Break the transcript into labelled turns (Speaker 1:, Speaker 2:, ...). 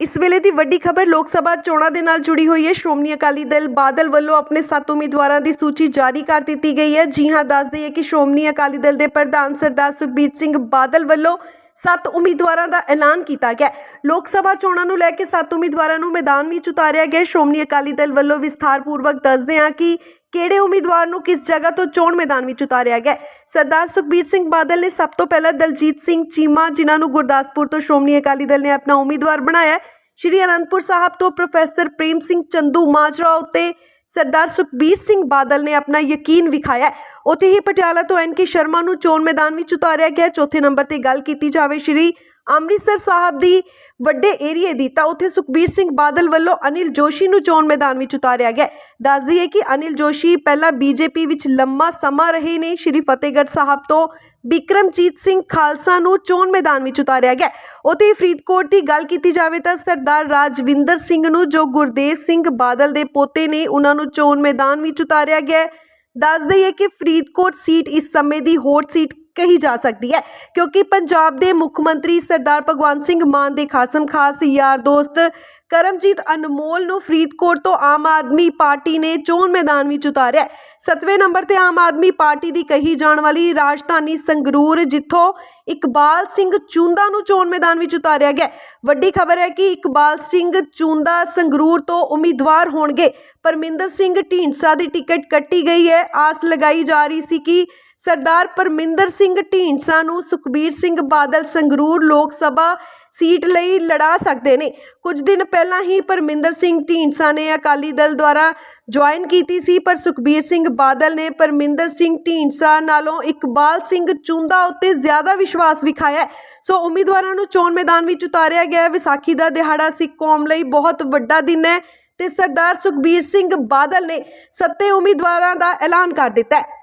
Speaker 1: ਇਸ ਵੇਲੇ ਦੀ ਵੱਡੀ ਖਬਰ ਲੋਕ ਸਭਾ ਚੋਣਾਂ ਦੇ ਨਾਲ ਜੁੜੀ ਹੋਈ ਹੈ। ਸ਼੍ਰੋਮਣੀ ਅਕਾਲੀ ਦਲ ਬਾਦਲ ਵੱਲੋਂ ਆਪਣੇ ਸੱਤ ਉਮੀਦਵਾਰਾਂ ਦੀ ਸੂਚੀ ਜਾਰੀ ਕਰ ਦਿੱਤੀ ਗਈ ਹੈ। ਜੀ ਹਾਂ ਦੱਸ ਦਈਏ ਕਿ ਸ਼੍ਰੋਮਣੀ ਅਕਾਲੀ ਦਲ ਦੇ ਪ੍ਰਧਾਨ ਸਰਦਾਰ ਸੁਖਬੀਰ ਸਿੰਘ ਬਾਦਲ ਵੱਲੋਂ ਸੱਤ ਉਮੀਦਵਾਰਾਂ ਦਾ ਐਲਾਨ ਕੀਤਾ ਗਿਆ ਲੋਕ ਸਭਾ ਚੋਣਾਂ ਨੂੰ ਲੈ ਕੇ ਸੱਤ ਉਮੀਦਵਾਰਾਂ ਨੂੰ ਮੈਦਾਨ ਵਿੱਚ ਉਤਾਰਿਆ ਗਿਆ ਸ਼੍ਰੋਮਣੀ ਅਕਾਲੀ ਦਲ ਵੱਲੋਂ ਵਿਸਥਾਰਪੂਰਵਕ ਦੱਸਦੇ ਹਾਂ ਕਿ ਕਿਹੜੇ ਉਮੀਦਵਾਰ ਨੂੰ ਕਿਸ ਜਗ੍ਹਾ ਤੋਂ ਚੋਣ ਮੈਦਾਨ ਵਿੱਚ ਉਤਾਰਿਆ ਗਿਆ ਸਰਦਾਰ ਸੁਖਬੀਰ ਸਿੰਘ ਬਾਦਲ ਨੇ ਸਭ ਤੋਂ ਪਹਿਲਾਂ ਦਲਜੀਤ ਸਿੰਘ ਚੀਮਾ, ਜਿਨ੍ਹਾਂ ਨੂੰ ਗੁਰਦਾਸਪੁਰ ਤੋਂ ਸ਼੍ਰੋਮਣੀ ਅਕਾਲੀ ਦਲ ਨੇ ਆਪਣਾ ਉਮੀਦਵਾਰ ਬਣਾਇਆ ਸ਼੍ਰੀ ਅਨੰਦਪੁਰ ਸਾਹਿਬ ਤੋਂ ਪ੍ਰੋਫੈਸਰ ਪ੍ਰੇਮ ਸਿੰਘ ਚੰਦੂ ਮਾਜਰਾ ਉੱਤੇ ਸਰਦਾਰ ਸੁਖਬੀਰ ਸਿੰਘ ਬਾਦਲ ਨੇ ਆਪਣਾ ਯਕੀਨ ਵਿਖਾਇਆ ਉੱਥੇ ਹੀ ਪਟਿਆਲਾ ਤੋਂ ਐਨ ਕੇ ਸ਼ਰਮਾ ਨੂੰ ਚੋਣ ਮੈਦਾਨ ਵਿੱਚ ਉਤਾਰਿਆ ਗਿਆ ਚੌਥੇ ਨੰਬਰ ਤੇ ਗੱਲ ਕੀਤੀ ਜਾਵੇ ਸ਼੍ਰੀ ਅੰਮ੍ਰਿਤਸਰ ਸਾਹਿਬ ਦੀ ਵੱਡੇ ਏਰੀਏ ਦੀ, ਤਾਂ ਉੱਥੇ ਸੁਖਬੀਰ ਸਿੰਘ ਬਾਦਲ ਵੱਲੋਂ ਅਨਿਲ ਜੋਸ਼ੀ ਨੂੰ ਚੋਣ ਮੈਦਾਨ ਵਿੱਚ ਉਤਾਰਿਆ ਗਿਆ ਹੈ। ਦੱਸ ਦਈਏ ਕਿ ਅਨਿਲ ਜੋਸ਼ੀ ਪਹਿਲਾਂ ਬੀਜੇਪੀ ਵਿੱਚ ਲੰਮਾ ਸਮਾਂ ਰਹੇ ਨੇ ਸ਼੍ਰੀ ਫਤਿਹਗੜ੍ਹ ਸਾਹਿਬ ਤੋਂ ਬਿਕਰਮਜੀਤ ਸਿੰਘ ਖਾਲਸਾ ਨੂੰ ਚੋਣ ਮੈਦਾਨ ਵਿੱਚ ਉਤਾਰਿਆ ਗਿਆ ਹੈ। ਉੱਥੇ ਫਰੀਦਕੋਟ ਦੀ ਗੱਲ ਕੀਤੀ ਜਾਵੇ ਤਾਂ ਸਰਦਾਰ ਰਾਜਵਿੰਦਰ ਸਿੰਘ ਨੂੰ, ਜੋ ਗੁਰਦੇਵ ਸਿੰਘ ਬਾਦਲ ਦੇ ਪੋਤੇ ਨੇ, ਉਹਨਾਂ ਨੂੰ ਚੋਣ ਮੈਦਾਨ ਵਿੱਚ ਉਤਾਰਿਆ ਗਿਆ ਹੈ। ਦੱਸ ਦਈਏ ਕਿ ਫਰੀਦਕੋਟ ਸੀਟ ਇਸ ਸਮੇਂ ਦੀ ਹੌਟ ਸੀਟ ਕਹੀ ਜਾ ਸਕਦੀ ਹੈ ਕਿਉਂਕਿ ਪੰਜਾਬ ਦੇ ਮੁੱਖ ਮੰਤਰੀ ਸਰਦਾਰ ਭਗਵੰਤ ਸਿੰਘ ਮਾਨ ਦੇ ਖਾਸਮ ਖਾਸ ਯਾਰ ਦੋਸਤ ਕਰਮਜੀਤ ਅਨਮੋਲ ਨੂੰ ਫਰੀਦਕੋਟ ਤੋਂ ਆਮ ਆਦਮੀ ਪਾਰਟੀ ਨੇ ਚੋਣ ਮੈਦਾਨ ਵਿੱਚ ਉਤਾਰਿਆ ਹੈ। ਸੱਤਵੇਂ ਨੰਬਰ ਤੇ ਆਮ ਆਦਮੀ ਪਾਰਟੀ ਦੀ ਕਹੀ ਜਾਣ ਵਾਲੀ ਰਾਜਧਾਨੀ ਸੰਗਰੂਰ, ਜਿੱਥੋਂ ਇਕਬਾਲ ਸਿੰਘ ਚੂੰਦਾ ਨੂੰ ਚੋਣ ਮੈਦਾਨ ਵਿੱਚ ਉਤਾਰਿਆ ਗਿਆ। ਵੱਡੀ ਖਬਰ ਹੈ ਕਿ ਇਕਬਾਲ ਸਿੰਘ ਚੂੰਦਾ ਸੰਗਰੂਰ ਤੋਂ ਉਮੀਦਵਾਰ ਹੋਣਗੇ। ਪਰਮਿੰਦਰ ਸਿੰਘ ਢੀਂਡਸਾ ਦੀ ਟਿਕਟ ਕੱਟੀ ਗਈ ਹੈ। ਆਸ ਲਗਾਈ ਜਾ ਰਹੀ ਸੀ ਕਿ ਸਰਦਾਰ ਪਰਮਿੰਦਰ ਸਿੰਘ ਢੀਂਡਸਾ ਨੂੰ ਸੁਖਬੀਰ ਸਿੰਘ ਬਾਦਲ ਸੰਗਰੂਰ ਲੋਕ ਸਭਾ ਸੀਟ ਲਈ ਲੜਾ ਸਕਦੇ ਨੇ। ਕੁਝ ਦਿਨ ਪਹਿਲਾਂ ਹੀ ਪਰਮਿੰਦਰ ਸਿੰਘ ਢੀਂਡਸਾ ਨੇ ਅਕਾਲੀ ਦਲ ਦੁਆਰਾ ਜੁਆਇਨ ਕੀਤੀ ਸੀ, ਪਰ ਸੁਖਬੀਰ ਸਿੰਘ ਬਾਦਲ ਨੇ ਪਰਮਿੰਦਰ ਸਿੰਘ ਢੀਂਡਸਾ ਨਾਲੋਂ ਇਕਬਾਲ ਸਿੰਘ ਚੁੰਦਾ ਉੱਤੇ ਜ਼ਿਆਦਾ ਵਿਸ਼ਵਾਸ ਵਿਖਾਇਆ ਸੋ ਉਮੀਦਵਾਰਾਂ ਨੂੰ ਚੋਣ ਮੈਦਾਨ ਵਿੱਚ ਉਤਾਰਿਆ ਗਿਆ ਹੈ। ਵਿਸਾਖੀ ਦਾ ਦਿਹਾੜਾ ਸਿੱਖ ਕੌਮ ਲਈ ਬਹੁਤ ਵੱਡਾ ਦਿਨ ਹੈ ਤੇ ਸਰਦਾਰ ਸੁਖਬੀਰ ਸਿੰਘ ਬਾਦਲ ਨੇ ਸੱਤੇ ਉਮੀਦਵਾਰਾਂ ਦਾ ਐਲਾਨ ਕਰ ਦਿੱਤਾ ਹੈ।